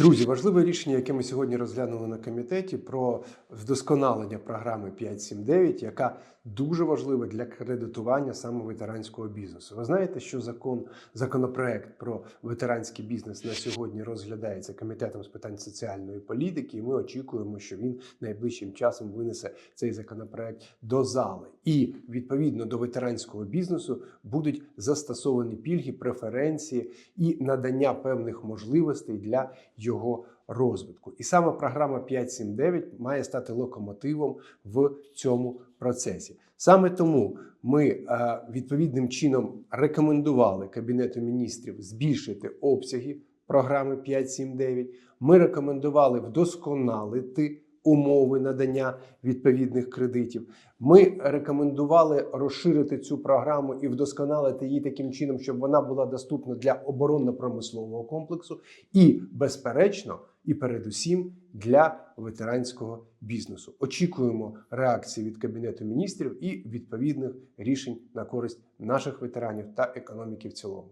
Друзі, важливе рішення, яке ми сьогодні розглянули на комітеті про вдосконалення програми 5.7.9, яка дуже важлива для кредитування саме ветеранського бізнесу. Ви знаєте, що закон законопроект про ветеранський бізнес на сьогодні розглядається комітетом з питань соціальної політики, і ми очікуємо, що він найближчим часом винесе цей законопроект до зали. І відповідно до ветеранського бізнесу будуть застосовані пільги, преференції і надання певних можливостей для його розвитку. І саме програма 5.7.9 має стати локомотивом в цьому процесі. Саме тому ми е, відповідним чином рекомендували Кабінету міністрів збільшити обсяги програми 5.7.9. Ми рекомендували вдосконалити умови надання відповідних кредитів. Ми рекомендували розширити цю програму і вдосконалити її таким чином, щоб вона була доступна для оборонно-промислового комплексу і, безперечно, і передусім для ветеранського бізнесу. Очікуємо реакції від Кабінету міністрів і відповідних рішень на користь наших ветеранів та економіки в цілому.